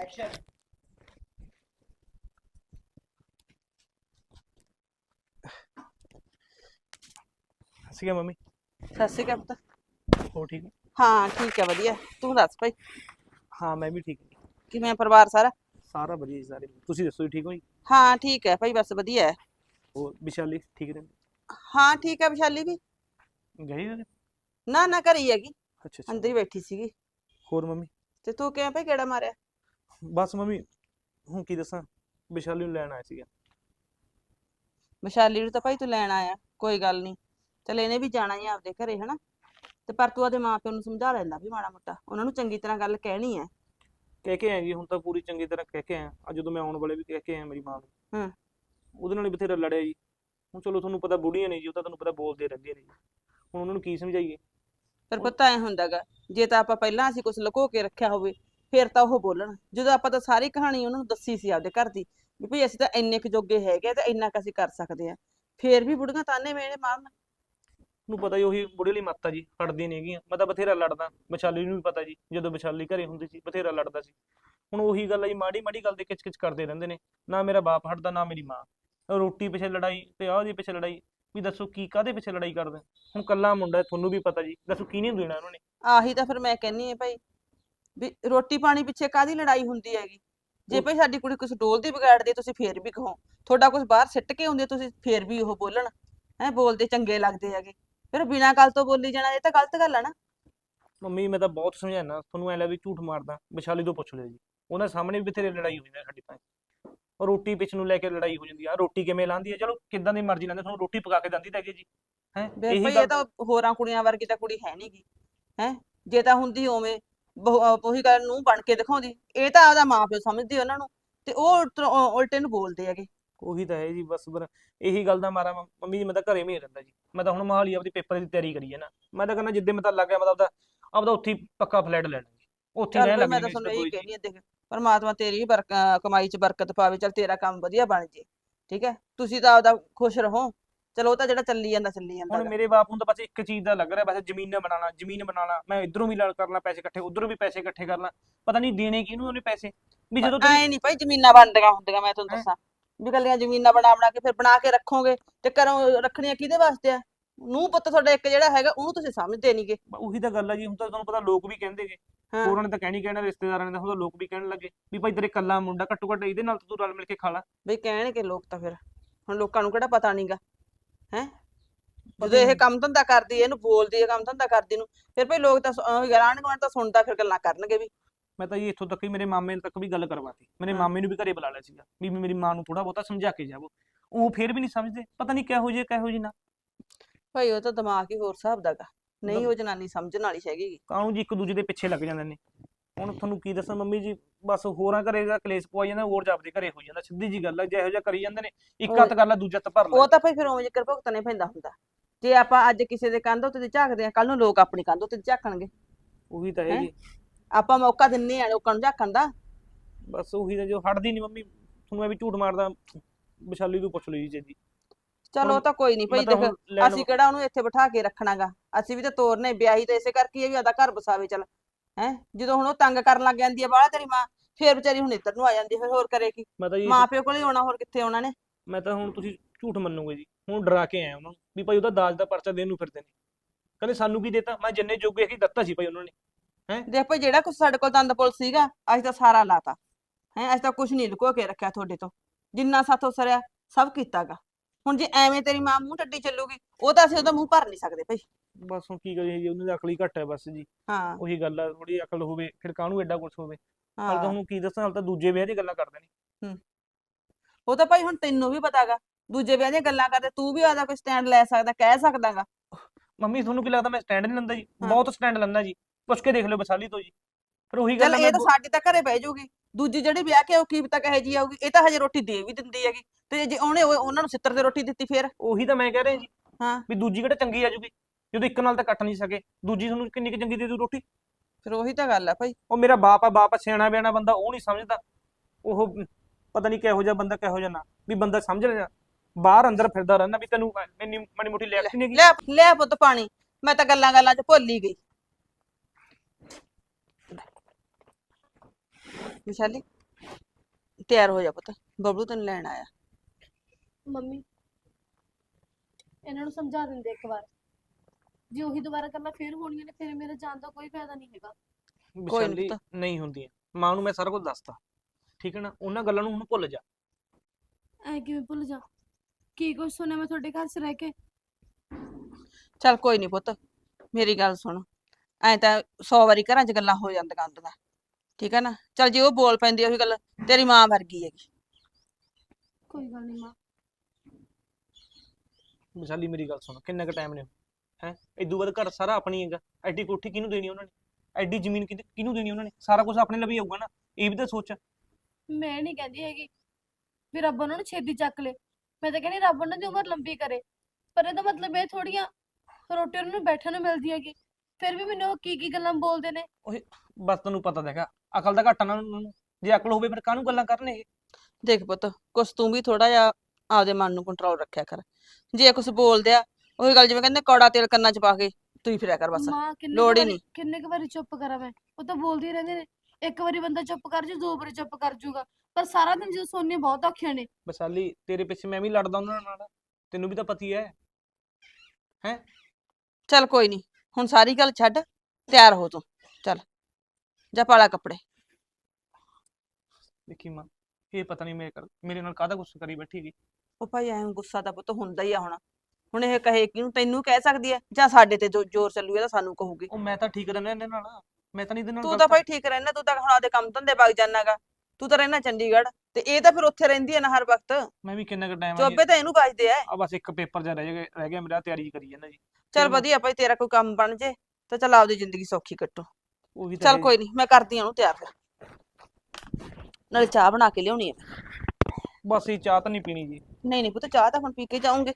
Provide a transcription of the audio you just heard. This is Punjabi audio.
ਐਕਸ਼ਨ ਸੀਗਾ ਮੰਮੀ। ਸਤਿ ਸ਼੍ਰੀ ਅਕਾਲ ਪੁੱਤ। ਹੋ ਠੀਕ ਹੋ? ਹਾਂ ਠੀਕ ਹੈ ਵਧੀਆ। ਤੂੰ ਦੱਸ ਭਾਈ। ਹਾਂ ਮੈਂ ਵੀ ਠੀਕ। ਹਾਂ ਕਿਵੇਂ ਆ ਪਰਿਵਾਰ ਸਾਰਾ? ਸਾਰਾ ਵਧੀਆ ਜੀ ਸਾਰੇ। ਤੁਸੀਂ ਦੱਸੋ ਜੀ ਠੀਕ ਹੋ ਜੀ? ਹਾਂ ਠੀਕ ਹੈ ਭਾਈ ਬਸ ਵਧੀਆ ਹੈ। ਉਹ ਵਿਸ਼ਾਲੀ ਠੀਕ ਰਹੇ ਹਾਂ ਠੀਕ ਹੈ ਵਿਸ਼ਾਲੀ ਵੀ। ਗਈ ਹੋਏ? ਨਾ ਨਾ ਘਰੀ ਹੈਗੀ। ਅੱਛਾ ਅੱਛਾ। ਅੰਦਰ ਹੀ ਬੈਠੀ ਸੀਗੀ। ਹੋਰ ਮੰਮੀ? ਤੇ ਤੂੰ ਕਿਵੇਂ ਭਾਈ ਕਿਹੜਾ ਮਾਰਿਆ? ਬਸ ਮੰਮੀ ਹੁਣ ਕੀ ਦੱਸਾਂ? ਵਿਸ਼ਾਲੀ ਨੂੰ ਲੈਣ ਆਇਆ ਸੀਗਾ। ਵਿਸ਼ਾਲੀ ਨੂੰ ਤਾਂ ਭਾਈ ਤੂੰ ਲੈਣ ਆਇਆ ਕੋਈ ਗੱਲ ਨਹੀਂ। ਚਲ ਇਹਨੇ ਵੀ ਜਾਣਾ ਹੀ ਆ ਆਪਦੇ ਘਰੇ ਹਨਾ? ਤੇ ਪਰ ਤੂੰ ਆਦੇ ਮਾਪਿਆਂ ਨੂੰ ਸਮਝਾ ਲੈਂਦਾ ਵੀ ਮਾੜਾ ਮੋਟਾ ਉਹਨਾਂ ਨੂੰ ਚੰਗੀ ਤਰ੍ਹਾਂ ਗੱਲ ਕਹਿਣੀ ਹੈ ਕਹਿ ਕੇ ਜੀ ਹੁਣ ਤਾਂ ਪੂਰੀ ਚੰਗੀ ਤਰ੍ਹਾਂ ਕਹਿ ਕੇ ਆਇਆ। ਅੱਜ ਜਦੋਂ ਮੈਂ ਆਉਣ ਵਾਲੇ ਵੀ ਕਹਿ ਕੇ ਆਇਆ ਮੇਰੀ ਮਾਂ ਨੂੰ। ਹਾਂ। ਉਹਦੇ ਨਾਲ ਹੀ ਬਥੇਰਾ ਲੜਿਆ ਜੀ। ਹੁਣ ਚਲੋ ਤੁਹਾਨੂੰ ਪਤਾ ਬੁੜੀਆਂ ਨੇ ਜੀ ਉਹ ਤਾਂ ਤੁਹਾਨੂੰ ਪਤਾ ਬੋਲਦੇ ਰਹਿੰਦੀਆਂ ਨੇ ਜੀ। ਹੁਣ ਉਹਨਾਂ ਨੂੰ ਕੀ ਸਮਝਾਈਏ? ਪਰ ਪਤਾ ਐ ਹੁੰਦਾਗਾ ਜੇ ਤਾਂ ਆਪਾਂ ਪਹਿਲਾਂ ਅਸੀਂ ਕੁਝ ਲੁਕੋ ਕੇ ਰੱਖਿਆ ਹੋਵੇ ਫਿਰ ਤਾਂ ਉਹ ਬੋਲਣ। ਜਦੋਂ ਆਪਾਂ ਤਾਂ ਸਾਰੀ ਕਹਾਣੀ ਉਹਨਾਂ ਨੂੰ ਦੱਸੀ ਸੀ ਆਪਦੇ ਘਰ ਦੀ ਵੀ ਭਈ ਅਸੀਂ ਤਾਂ ਇੰਨੇ ਕੁ ਜੋਗੇ ਹੈਗੇ ਤੇ ਇੰਨਾ ਕੁ ਅਸੀਂ ਕਰ ਸਕਦੇ ਆ। ਫੇਰ ਵੀ ਬੁੜੀਆਂ ਤਾਨੇ ਮੇਣੇ ਮਾਰਨ। ਨੂੰ ਪਤਾ ਹੀ ਉਹੀ ਬੁੜੀ ਵਾਲੀ ਮੱਤ ਜੀ ਹਟਦੀ ਨਹੀਂ ਹੈਗੀਆਂ ਮੈਂ ਤਾਂ ਬਥੇਰਾ ਲੜਦਾ ਵਿਸ਼ਾਲੀ ਨੂੰ ਵੀ ਪਤਾ ਜੀ ਜਦੋਂ ਵਿਸ਼ਾਲੀ ਘਰੇ ਹੁੰਦੀ ਸੀ ਬਥੇਰਾ ਲੜਦਾ ਸੀ। ਹੁਣ ਉਹੀ ਗੱਲ ਆ ਜੀ ਮਾੜੀ ਮਾੜੀ ਗੱਲ ਤੇ ਕਿਚ-ਕਿਚ ਕਰਦੇ ਰਹਿੰਦੇ ਨੇ। ਨਾ ਮੇਰਾ ਬਾਪ ਹਟਦਾ ਨਾ ਮੇਰੀ ਮਾਂ। ਰੋਟੀ ਪਿੱਛੇ ਲੜਾਈ ਤੇ ਆਹ ਦੀ ਪਿੱਛੇ ਲੜਾਈ ਵੀ ਦੱਸੋ ਕੀ ਕਾਦੇ ਪਿੱਛੇ ਲੜਾਈ ਕਰਦੇ? ਹੁਣ ਕੱਲਾ ਮੁੰਡਾ ਹੈ, ਤੁਹਾਨੂੰ ਵੀ ਪਤਾ ਜੀ ਦੱਸੋ ਕੀ ਨਹੀਂ ਦੇਣਾ ਉਹਨਾਂ ਨੇ? ਆਹੀ ਤਾਂ ਫਿਰ ਮੈਂ ਕਹਿੰਨੀ ਆ ਭਾਈ ਵੀ ਰੋਟੀ ਪਾਣੀ ਪਿੱਛੇ ਕਾਦੀ ਲੜਾਈ ਹੁੰਦੀ ਹੈਗੀ? ਜੇ ਭਾਈ ਸਾਡੀ ਕੁੜੀ ਕੁਝ ਡੋਲਦੀ ਵਿਗਾੜਦੀ ਤੁਸੀਂ ਫੇਰ ਵੀ ਕਹੋ। ਤੁਹਾਡਾ ਕੁਝ ਬਾਹਰ ਸਿੱਟ ਕੇ ਆਉਂਦੇ ਤੁਸੀਂ ਫੇਰ ਵੀ ਉਹ ਬੋਲਣ। ਹੈ ਬੋਲਦੇ ਚੰਗੇ ਲੱਗਦੇ ਹੈਗੇ। ਫਿਰ ਬਿਨਾਂ ਗੱਲ ਤੋਂ ਬੋਲੀ ਜਾਣਾ ਇਹ ਤਾਂ ਗਲਤ ਗੱਲ ਆ ਨਾ। ਮੰਮੀ ਮੈਂ ਤਾਂ ਬਹੁਤ ਸਮਝਾਣਾ ਤੁਹਾਨੂੰ ਐ ਲੱਗ ਵੀ ਝੂਠ ਮਾਰਦਾ ਵਿਸ਼ਾਲੀ ਤੋਂ ਪੁੱਛ ਲਿਓ ਜੀ। ਉਹਨਾਂ ਸਾਹਮਣੇ ਵੀ ਬਥੇਰੇ ਲੜਾਈ ਹੋਈ ਹੈ ਸਾਡੀ ਤਾਂ ਰੋਟੀ ਪਿੱਛ ਨੂੰ ਲੈ ਕੇ ਲੜਾਈ ਹੋ ਜਾਂਦੀ ਆ ਰੋਟੀ ਕਿਵੇਂ ਲਾਂਦੀ ਆ? ਚਲੋ ਕਿੱਦਾਂ ਦੀ ਮਰਜ਼ੀ ਲਾਂਦੇ ਤੁਹਾਨੂੰ ਰੋਟੀ ਪਕਾ ਕੇ ਦਿੰਦੀ ਤਾਂ ਹੈਗੀ ਜੀ। ਹੈ ਇਹ ਤਾਂ ਹੋਰਾਂ ਕੁੜੀਆਂ ਵਰਗੀ ਤਾਂ ਕੁੜੀ ਹੈ ਨਹੀਂਗੀ ਹੈ ਜੇ ਤਾਂ ਹੁੰਦੀ ਅਹ ਉਹੀ ਗੱਲ ਨੂੰ ਬਣ ਕੇ ਦਿਖਾਉਂਦੀ। ਇਹ ਤਾਂ ਆਪਦਾ ਮਾਂ ਪਿਓ ਸਮਝਦੀ ਉਹਨਾਂ ਨੂੰ ਤੇ ਉਹ ਉਲਟ- ਅਹ ਉਲਟੇ ਨੂੰ ਬੋਲਦੇ ਹੈਗੇ। ਉਹੀ ਤਾਂ ਹੈ ਜੀ ਬਸ ਪਰ ਇਹੀ ਗੱਲ ਦਾ ਮਾਰਾ ਮੰਮੀ ਜੀ ਮੈਂ ਤਾਂ ਘਰੇ ਵੀ ਨਹੀਂ ਰਹਿੰਦਾ ਜੀ। ਮੈਂ ਤਾਂ ਹੁਣ ਮਹਾਲੀ ਆਪਦੀ ਪੇਪਰ ਦੀ ਤਿਆਰੀ ਕਰੀ ਹੈ ਨਾ ਮੈਂ ਤਾਂ ਕਹਿੰਦਾ ਜਿੱਦੇ ਮੈਂ ਤਾਂ ਲੱਗ ਗਿਆ ਮੈਂ ਤਾਂ ਆਪਦਾ ਆਪਦਾ ਉੱਥੇ ਹੀ ਪੱਕਾ ਫਲੈਟ ਲੈਣਾ ਜੀ ਉੱਥੇ ਹੀ ਚੱਲ ਰਹਿਣ ਲੱਗ ਮੈਂ ਤਾਂ ਤੁਹਾਨੂੰ ਇਹੀ ਕਹਿੰਦੀ ਆ ਦੇਖ ਪਰਮਾਤਮਾ ਤੇਰੀ ਬਰਕ- ਅਹ ਕਮਾਈ 'ਚ ਬਰਕਤ ਪਾਵੇ ਚੱਲ ਤੇਰਾ ਕੰਮ ਵਧੀਆ ਬਣ ਜੇ। ਠੀਕ ਹੈ? ਤੁਸੀਂ ਤਾਂ ਆਪਦਾ ਖੁਸ਼ ਰਹੋ। ਚਲੋ ਉਹ ਤਾਂ ਜਿਹੜਾ ਚੱਲੀ ਜਾਂਦਾ ਚੱਲੀ ਜਾਂਦਾ ਹੁਣ ਗਾ। ਮੇਰੇ ਬਾਪ ਨੂੰ ਤਾਂ ਬਸ ਇੱਕ ਚੀਜ਼ ਦਾ ਲੱਗ ਰਿਹਾ ਬਸ ਜ਼ਮੀਨਾਂ ਬਣਾਉਣਾ ਜ਼ਮੀਨ ਬਣਾਉਣਾ ਮੈਂ ਇਧਰੋਂ ਵੀ ਲੜ ਕਰਨਾ ਪੈਸੇ ਇਕੱਠੇ ਉਧਰੋਂ ਵੀ ਪੈਸੇ ਇਕੱਠੇ ਕਰਨਾ ਪਤਾ ਨਹੀਂ ਦੇਣੇ ਕਿਹਨੂੰ ਉਹਨੇ ਪੈਸੇ? ਵੀ ਜਦੋਂ ਐ ਨਹੀਂ ਭਾਈ ਜ਼ਮੀਨਾਂ ਬਣਦੀਆਂ ਹੁੰਦੀਆਂ ਮੈਂ ਤੁਹਾਨੂੰ ਹੈਂ? ਦੱਸਾਂ। ਵੀ ਕੱਲੀਆਂ ਜ਼ਮੀਨਾਂ ਬਣਾ ਬਣਾ ਕੇ ਫਿਰ ਬਣਾ ਕੇ ਰੱਖੋਗੇ ਤੇ ਘਰੋਂ ਰੱਖਣੀਆਂ ਕਿਹਦੇ ਵਾਸਤੇ ਆ? ਨੂੰ ਪੁੱਤ ਤੁਹਾਡਾ ਇੱਕ ਜਿਹੜਾ ਹੈਗਾ ਉਹਨੂੰ ਤੁਸੀਂ ਸਮਝਦੇ ਨਹੀਂਗੇ ਉਹੀ ਤਾਂ ਗੱਲ ਆ ਜੀ ਹੁਣ ਤਾਂ ਤੁਹਾਨੂੰ ਪਤਾ ਲੋਕ ਵੀ ਕਹਿੰਦੇਗੇ ਹਾਂ। ਹੋਰਾਂ ਨੇ ਤਾਂ ਕਹਿਣੀ ਕਹਿਣਾ ਰਿਸ਼ਤੇਦਾਰਾਂ ਨੇ ਤਾਂ ਹੁਣ ਤਾਂ ਲੋਕ ਵੀ ਕਹਿਣ ਲੱਗੇ ਵੀ ਭਾਈ ਤੇਰੇ ਕੱਲਾ ਮੁੰਡਾ ਘੱਟੋ ਘੱਟ ਇਹਦੇ ਨਾਲ ਤਾਂ ਤੂੰ ਰਲ ਮਿਲ ਕੇ ਖਾ ਲਾ। ਬਈ ਕਹਿਣਗੇ ਲੋਕ ਤਾਂ ਫਿਰ। ਹੁਣ ਲੋਕਾਂ ਨੂੰ ਕਿਹੜਾ ਪਤਾ ਨਹੀਂਗਾ ਹੈ? ਜਦੋਂ ਇਹ ਨਹੀਂ। ਕੰਮ ਧੰਦਾ ਕਰਦੀ ਹੈ, ਇਹਨੂੰ ਬੋਲਦੀ ਹੈ ਕੰਮ ਧੰਦਾ ਕਰਦੀ ਨੂੰ ਫਿਰ ਭਈ ਲੋਕ ਤਾਂ ਗਰਾਂ ਗਵਾਂ ਤਾਂ ਸੁਣਦਾ ਫਿਰ ਗੱਲਾਂ ਕਰਨਗੇ ਵੀ। ਮੈਂ ਤਾਂ ਜੀ ਇੱਥੋਂ ਤੱਕ ਹੀ ਮੇਰੇ ਮਾਮੇ ਤੱਕ ਵੀ ਗੱਲ ਕਰਵਾਤੀ। ਮੇਰੇ ਹਾਂ। ਮਾਮੇ ਨੂੰ ਵੀ ਘਰੇ ਬੁਲਾ ਲਿਆ ਸੀਗਾ ਵੀ ਮੇਰੀ ਮਾਂ ਨੂੰ ਥੋੜਾ ਬਹੁਤਾ ਸਮਝਾ ਕੇ ਜਾਵੋ। ਉਹ ਫੇਰ ਵੀ ਨਹੀਂ ਸਮਝਦੇ ਪਤਾ ਨਹੀਂ ਕਿਹੋ ਜਿਹੇ ਕਿਹੋ ਜਿਹੇ ਨਾ। ਭਾਈ ਉਹ ਤਾਂ ਦਿਮਾਗ ਹੀ ਹੋਰ ਹਿਸਾਬ ਦਾਗਾ ਨਹੀਂ ਦਮ- ਉਹ ਜਨਾਨੀ ਸਮਝਣ ਵਾਲੀ ਹੈਗੀ ਕਾਹਨੂੰ ਜੀ ਇੱਕ ਦੂਜੇ ਦੇ ਪਿੱਛੇ ਲੱਗ ਜਾਂਦੇ ਨੇ? ਹੁਣ ਤੁਹਾਨੂੰ ਕੀ ਦੱਸਾਂ ਮੰਮੀ ਜੀ ਬਸ ਹੋਰਾਂ ਘਰੇ ਦਾ ਕਲੇਸ਼ ਪਵਾਈ ਜਾਂਦਾ ਹੋਰ ਜਾਪਦੇ ਘਰੇ ਹੋ ਜਾਂਦਾ ਸਿੱਧੀ ਜੀ ਗੱਲ ਆ ਜਿਹੋ ਜਿਹਾ ਕਰੀ ਜਾਂਦੇ ਨੇ ਇੱਕ ਉਹ- ਹੱਥ ਕਰ ਲਾ ਦੂਜਾ ਹੱਥ ਭਰ ਉਹ ਲੈ ਤਾਂ ਭਾਈ ਫਿਰ ਉਵੇਂ ਜ਼ਿਕਰ ਭੁਗਤਣੇ ਪੈਂਦਾ ਹੁੰਦਾ। ਜੇ ਆਪਾਂ ਅੱਜ ਕਿਸੇ ਦੇ ਕੰਧ ਉੱਤੇ ਝਾਕਦੇ ਆ ਕੱਲ ਨੂੰ ਲੋਕ ਆਪਣੀ ਕੰਧ ਉੱਤੇ ਝਾਕਣਗੇ। ਉਹੀ ਤਾਂ ਹੈ? ਹੈਂ? ਜੀ ਆਪਾਂ ਮੌਕਾ ਦਿੰਨੇ ਆ ਲੋਕਾਂ ਨੂੰ ਝਾਕਣ ਦਾ। ਬਸ ਉਹੀ ਤਾਂ ਜੋ ਹਟਦੀ ਨਹੀਂ ਮੰਮੀ ਤੁਹਾਨੂੰ ਇਹ ਵੀ ਝੂਠ ਮਾਰਦਾ ਵਿਸ਼ਾਲੀ ਤੋਂ ਪੁੱਛ ਲਈ ਜੀ ਜੀ। ਚਲੋ ਉਹ ਤਾਂ ਕੋਈ ਨਹੀਂ ਭਾਈ ਦੇਖ ਅਸੀਂ ਕਿਹੜਾ ਉਹਨੂੰ ਇੱਥੇ ਬਿਠਾ ਕੇ ਰੱਖਣਾਗਾ? ਅਸੀਂ ਵੀ ਤਾਂ ਤੋਰਨੇ ਵਿਆਹੀ ਤਾਂ ਇਸੇ ਕਰਕੇ ਹੀ ਆ ਵੀ ਆਦਾ ਘਰ ਬਸਾਵੇ ਚੱਲ। ਹੈ? ਜਦੋਂ ਹੁਣ ਉਹ ਤੰਗ ਕਰਨ ਲੱਗ ਜਾਂਦੀ ਆ ਬਾਹਲਾ ਤੇਰੀ ਮਾਂ ਫੇਰ ਵਿਚਾਰੀ ਹੁਣ ਇੱਧਰ ਨੂੰ ਆ ਜਾਂਦੀ ਹੋਰ ਕਰੇ ਕੀ ਮੈਂ ਤਾਂ ਜੀ ਕੋਲ ਹੀ ਆਉਣਾ ਹੋਰ ਕਿੱਥੇ ਆਉਣਾ ਨੇ? ਮੈਂ ਤਾਂ ਹੁਣ ਤੁਸੀਂ ਝੂਠ ਮੰਨੋਗੇ ਜੀ ਹੁਣ ਡਰਾ ਕੇ ਆਇਆ ਉਹਨਾਂ ਨੂੰ ਵੀ ਭਾਈ ਉਹਦਾ ਦਾਜ ਦਾ ਪਰਚਾ ਦੇਣ ਨੂੰ ਫਿਰਦੇ ਨੇ। ਕਹਿੰਦੇ ਸਾਨੂੰ ਕੀ ਦੇਤਾ? ਮੈਂ ਜਿੰਨੇ ਜੋਗੇ ਸੀ ਦਿੱਤਾ ਸੀ ਭਾਈ ਉਹਨਾਂ ਨੇ। ਦੇਖ ਭਾਈ ਜਿਹੜਾ ਕੁਝ ਸਾਡੇ ਕੋਲ ਦੰਦ ਪੁਲ ਸੀਗਾ ਅਸੀਂ ਤਾਂ ਸਾਰਾ ਲਾਤਾ। ਹੈ? ਅਸੀਂ ਤਾਂ ਕੁਝ ਨਹੀਂ ਲੁਕੋ ਕੇ ਰੱਖਿਆ ਤੁਹਾਡੇ ਤੋਂ। ਜਿੰਨਾ ਸਾਥੋਂ ਸਰਿਆ ਸਭ ਕੀਤਾਗਾ। ਹੁਣ ਜੇ ਐਵੇਂ ਤੇਰੀ ਮਾਂ ਮੂੰਹ ਟੱਡੀ ਚੱਲੂਗੀ ਉਹ ਤਾਂ ਅਸੀਂ ਉਹਦਾ ਮੂੰਹ ਭਰ ਨਹੀਂ ਸਕਦੇ ਭਾਈ। ਬਸ ਹੁਣ ਕੀ ਕਰੀਏ ਜੀ ਉਹਨਾਂ ਦੀ ਅਕਲ ਹੀ ਘੱਟ ਹੈ ਬਸ ਜੀ। ਹਾਂ। ਉਹੀ ਗੱਲ ਆ ਥੋੜੀ ਅਕਲ ਹੋਵੇ ਫਿਰ ਕਾਹਨੂੰ ਐਡਾ ਕੁਝ ਹੋਵੇ? ਹਾਲ ਤਾਂ ਹਾਂ ਹੁਣ ਕੀ ਦੱਸਾਂ ਹਾਲ ਤਾਂ ਦੂਜੇ ਵਿਆਹ ਦੀ ਗੱਲਾਂ ਕਰਦੇ ਨੇ। ਉਹ ਤਾਂ ਭਾਈ ਹੁਣ ਤੈਨੂੰ ਵੀ ਪਤਾਗਾ ਦੂਜੇ ਵਿਆਹ ਦੀਆਂ ਗੱਲਾਂ ਕਰਦੇ ਤੂੰ ਵੀ ਆਦਾ ਕੋਈ ਸਟੈਂਡ ਲੈ ਸਕਦਾ ਕਹਿ ਸਕਦਾਗਾ। ਮੰਮੀ ਤੁਹਾਨੂੰ ਕੀ ਲੱਗਦਾ ਮੈਂ ਸਟੈਂਡ ਨਹੀਂ ਲੈਂਦਾ ਜੀ? ਹਾਂ। ਬਹੁਤ ਸਟੈਂਡ ਲੈਂਦਾ ਜੀ। ਪੁੱਛ ਕੇ ਦੇਖ ਲਿਓ ਵਿਸ਼ਾਲੀ ਤੋਂ ਜੀ। ਫਿਰ ਉਹੀ ਗੱਲ ਇਹ ਤਾਂ ਸਾਡੀ ਤਾਂ ਘਰੇ ਬਹਿ ਜਾਊਗੀ। ਦੂਜੀ ਜਿਹੜੀ ਵਿਆਹ ਕੇ ਉਹ ਕੀ ਪਤਾ ਕਹੇ ਜੀ ਆਊਗੀ ਇਹ ਤਾਂ ਹਜੇ ਰੋਟੀ ਦੇ ਵੀ ਦਿੰਦੀ ਹੈਗੀ। ਤੇ ਜੇ ਉਹਨੇ ਉਹ- ਉਹਨਾਂ ਨੂੰ ਸਿੱਤਰ ਤੇ ਰੋਟੀ ਦਿੱਤੀ ਫੇਰ? ਉਹੀ ਤਾਂ ਮੈਂ ਕਹਿ ਰਿਹਾ ਜੀ। ਹਾਂ। ਵੀ ਦੂਜੀ ਕਿਹੜਾ ਚੰਗੀ ਆ ਜੂਗੀ? ਜਦੋਂ ਇੱਕ ਨਾਲ ਤਾਂ ਕੱਟ ਨਹੀਂ ਸਕੇ। ਦੂਜੀ ਤੁਹਾਨੂੰ ਕਿੰਨੀ ਕੁ ਚੰਗੀ ਦੇ ਦੂ ਰੋਟੀ? ਫਿਰ ਉਹੀ ਤਾਂ ਗੱਲ ਆ ਭਾਈ। ਉਹ ਮੇਰਾ ਬਾਪ ਆ ਬਾਪ ਆ, ਸਿਆਣਾ ਬਿਆਣਾ ਬੰਦਾ ਉਹ ਨਹੀਂ ਸਮਝਦਾ। ਉਹ ਪਤਾ ਨਹੀਂ ਕਿਹੋ ਜਿਹਾ ਬੰਦਾ ਕਿਹੋ ਜਿਹਾ ਨਾ। ਵੀ ਬੰਦਾ ਸਮਝ ਲੈਣਾ ਬਾਹਰ ਅੰਦਰ ਫਿਰਦਾ ਰਹਿੰਦਾ ਵੀ ਤੈਨੂੰ ਇੰਨੀ ਮਾੜੀ ਮੋਟੀ ਲੈਕਸ ਨਹੀਂ ਹੈਗੀ। ਲੈ ਲੈ ਪੁੱਤ ਪਾਣੀ। ਮੈਂ ਤਾਂ ਗੱਲਾਂ ਗੱਲਾਂ 'ਚ ਭੁੱਲ ਹੀ ਗਈ। ਵਿਸ਼ਾਲੀ ਤਿਆਰ ਹੋ ਜਾ ਪੁੱਤ। ਬਬਲੂ ਤੈਨੂੰ ਲੈਣ ਆਇਆ। ਮੰਮੀ। ਇਹਨਾਂ ਨੂੰ ਸਮਝਾ ਦਿੰਦੇ ਇੱਕ ਵਾਰ। ਜੇ ਉਹੀ ਦੁਬਾਰਾ ਗੱਲਾਂ ਫੇਰ ਹੋਣੀਆਂ ਨੇ ਫਿਰ ਮੇਰੇ ਜਾਣ ਦਾ ਕੋਈ ਫਾਇਦਾ ਨਹੀਂ ਹੈਗਾ। ਨੀ ਵਿਸ਼ਾਲੀ ਪੁੱਤ। ਨਹੀਂ ਹੁੰਦੀਆਂ। ਮਾਂ ਨੂੰ ਮੈਂ ਸਾਰਾ ਕੁਝ ਦੱਸਤਾ। ਠੀਕ ਹੈ ਨਾ? ਉਹਨਾਂ ਗੱਲਾਂ ਨੂੰ ਹੁਣ ਭੁੱਲ ਜਾ। ਐ ਕਿਵੇਂ ਭੁੱਲ ਜਾ? ਕੀ ਕੁਝ ਸੁਣਿਆ ਮੈਂ ਤੁਹਾਡੇ ਘਰ 'ਚ ਰਹਿ ਕੇ? ਚੱਲ ਕੋਈ ਨਹੀਂ ਪੁੱਤ। ਮੇਰੀ ਗੱਲ ਸੁਣ। ਐ ਤਾਂ 100 ਵਾਰੀ ਘਰਾਂ 'ਚ ਗੱਲਾਂ ਹੋ ਜਾਂਦੀਆਂ ਹੁੰਦੀਆਂ। ਠੀਕ ਹੈ ਨਾ? ਚੱਲ ਜੇ ਉਹ ਬੋਲ ਪੈਂਦੀ ਉਹੀ ਗੱਲ ਤੇਰੀ ਮਾਂ ਵਰਗੀ ਹੈਗੀ। ਕੋਈ ਗੱਲ ਨਹੀਂ ਮਾਂ। ਵਿਸ਼ਾਲੀ ਮੇਰੀ ਗੱਲ ਸੁਣ ਕਿੰਨਾ ਕੁ ਟਾਈਮ ਨੇ ਹੈ? ਇਦੋਂ ਬਾਅਦ ਘਰ ਸਾਰਾ ਆਪਣੀ ਹੈਗਾ। ਐਡੀ ਕੋਠੀ ਕਿਹਨੂੰ ਦੇਣੀ ਉਹਨਾਂ ਨੇ? ਐਡੀ ਜ਼ਮੀਨ ਕਿਹਨੂੰ ਕਿਹਨੂੰ ਦੇਣੀ ਉਹਨਾਂ ਨੇ? ਸਾਰਾ ਕੁਝ ਆਪਣੇ ਲਈ ਆਊਗਾ ਨਾ ਇਹ ਵੀ ਤਾਂ ਸੋਚ। ਮੈਂ ਨਹੀਂ ਕਹਿੰਦੀ ਹੈਗੀ ਵੀ ਰੱਬ ਉਹਨਾਂ ਨੂੰ ਛੇਤੀ ਚੱਕ ਲੇ। ਮੈਂ ਤਾਂ ਕਹਿੰਦੀ ਰੱਬ ਉਹਨਾਂ ਦੀ ਉਮਰ ਲੰਬੀ ਕਰੇ। ਪਰ ਇਹਦਾ ਮਤਲਬ ਇਹ ਥੋੜੀਆਂ ਰੋਟੀ ਉਹਨਾਂ ਨੂੰ ਬੈਠਣ ਨੂੰ ਮਿਲਦੀ ਹੈਗੀ। ਫਿਰ ਵੀ ਮੈਨੂੰ ਉਹ ਕੀ ਕੀ ਗੱਲਾਂ ਬੋਲਦੇ ਨੇ? ਬਸ ਤੈਨੂੰ ਪਤਾ ਦੇਖਾ ਅਕਲ ਦਾ ਘਾਟਾ ਨਾ ਉਹਨਾਂ ਨੂੰ। ਜੇ ਅਕਲ ਹੋਵੇ ਫਿਰ ਕਾਹਨੂੰ ਗੱਲਾਂ ਕਰਨ ਇਹ ਦੇਖ ਪੁੱਤ ਕੁਛ ਤੂੰ ਵੀ ਥੋੜਾ ਜਿਹਾ ਆਪਦੇ ਮਨ ਨੂੰ ਕੰਟਰੋਲ ਰੱਖਿਆ ਕਰ। ਜੇ ਕੁਛ ਬੋਲਦੇ ਆ ਉਹੀ ਗੱਲ ਜਿਵੇਂ ਕਹਿੰਦੇ ਕੌੜਾ ਤੇਲ ਕੰਨਾਂ 'ਚ ਪਾ ਕੇ ਤੂੰ ਹੀ ਫਿਰਿਆ ਕਰ ਬਸ। ਮਾਂ ਕਿੰਨੇ ਕੁ ਲੋੜ ਹੀ ਨਹੀਂ। ਕਿੰਨੇ ਕੁ ਵਾਰੀ ਚੁੱਪ ਕਰਾਂ ਮੈਂ? ਉਹ ਤਾਂ ਬੋਲਦੇ ਰਹਿੰਦੇ ਨੇ। ਇੱਕ ਵਾਰੀ ਬੰਦਾ ਚੁੱਪ ਕਰ ਜੂ ਦੋ ਵਾਰੀ ਚੁੱਪ ਕਰ ਜੂਗਾ। ਪਰ ਸਾਰਾ ਦਿਨ ਜਦੋਂ ਸੋਨੀਆਂ ਬਹੁਤ ਔਖੀਆਂ ਨੇ। ਵਿਸ਼ਾਲੀ ਤੇਰੇ ਪਿੱਛੇ ਮੈਂ ਵੀ ਲੜਦਾ ਉਹਨਾਂ ਨਾਲ ਤੈਨੂੰ ਵੀ ਤਾਂ ਪਤੀ ਹੈ? ਚੱਲ ਕੋਈ ਨਹੀਂ। ਹੁਣ ਸਾਰੀ ਗੱਲ ਛੱਡ ਤਿਆਰ ਹੋ ਤੂੰ। ਚੱਲ। ਜਾ ਪਾਲਾ ਕੱਪੜੇ। ਦੇਖੀ ਮਾਂ ਇਹ ਪਤਾ ਨਹੀਂ ਮੇਰੇ ਕਰ ਮੇਰੇ ਨਾਲ ਕਾਹਦਾ ਗੁੱਸਾ ਕਰੀ ਬੈਠੀ ਗਈ ਉਹ ਭਾਈ ਐਂ ਗੁੱਸਾ ਤਾਂ ਪੁੱਤ ਹੁੰਦਾ ਹੀ ਆ ਹੁਣ। ਹੁਣ ਇਹ ਕਹੇ ਕਿਉਂ ਤੈਨੂੰ ਕਹਿ ਸਕਦੀ ਐ ਜਾਂ ਸਾਡੇ ਤੇ ਜੋ- ਜ਼ੋਰ ਚੱਲੂ ਇਹਦਾ ਸਾਨੂੰ ਕਹੂਗੀ। ਉਹ ਮੈਂ ਤਾਂ ਠੀਕ ਰਹਿਣਾ ਇਹਦੇ ਨਾਲ। ਮੈਂ ਤਾਂ ਨਹੀਂ ਇਹਦੇ ਨਾਲ ਤੂੰ ਤਾਂ। ਭਾਈ ਠੀਕ ਰਹਿਣਾ ਤੂੰ ਤਾਂ ਹੁਣ ਆਪਦੇ ਕੰਮ ਧੰਦੇ ਵਗ ਜਾਣਾਗਾ। ਤੂੰ ਤਾਂ ਰਹਿਣਾ ਚੰਡੀਗੜ੍ਹ ਤੇ ਇਹ ਤਾਂ ਫਿਰ ਉੱਥੇ ਰਹਿੰਦੀ ਐ ਨਾ ਹਰ ਵਕਤ। ਮੈਂ ਵੀ ਕਿੰਨਾ ਕੁ ਟਾਈਮ ਚੋਬੇ ਤਾਂ ਇਹਨੂੰ ਵੱਜਦੇ ਐ ਆ ਬਸ ਇੱਕ ਪੇਪਰ ਜਿਹਾ ਰਹਿ ਗਿਆ ਰਹਿ ਗਿਆ ਮੇਰਾ ਤਿਆਰੀ ਕਰੀ ਜਾਂਦਾ ਜੀ। ਚੱਲ ਵਧੀਆ ਭਾਈ ਤੇਰਾ ਕੋਈ ਕੰਮ ਬਣ ਜੇ ਤਾਂ ਚੱਲ ਆਪਦੀ ਜ਼ਿੰਦਗੀ ਸੌਖੀ ਕੱਟੋ। ਉਹ ਵੀ ਤਾਂ ਚੱਲ ਕੋਈ ਨਹੀਂ ਮੈਂ ਕਰਦੀ ਆ ਉਹਨੂੰ ਤਿਆਰ ਫਿਰ। ਨਾਲੇ ਚਾਹ ਬਣਾ ਕੇ ਲਿਆਉਣੀ ਐ ਬਸ ਇਹ ਚਾਹ ਤਾਂ ਨਹੀਂ ਪੀਣੀ ਜੀ। ਨਹੀਂ ਨਹੀਂ ਪੁੱਤ ਚਾਹ ਤਾਂ ਹੁਣ ਪੀ ਕੇ ਜਾਉਂਗੇ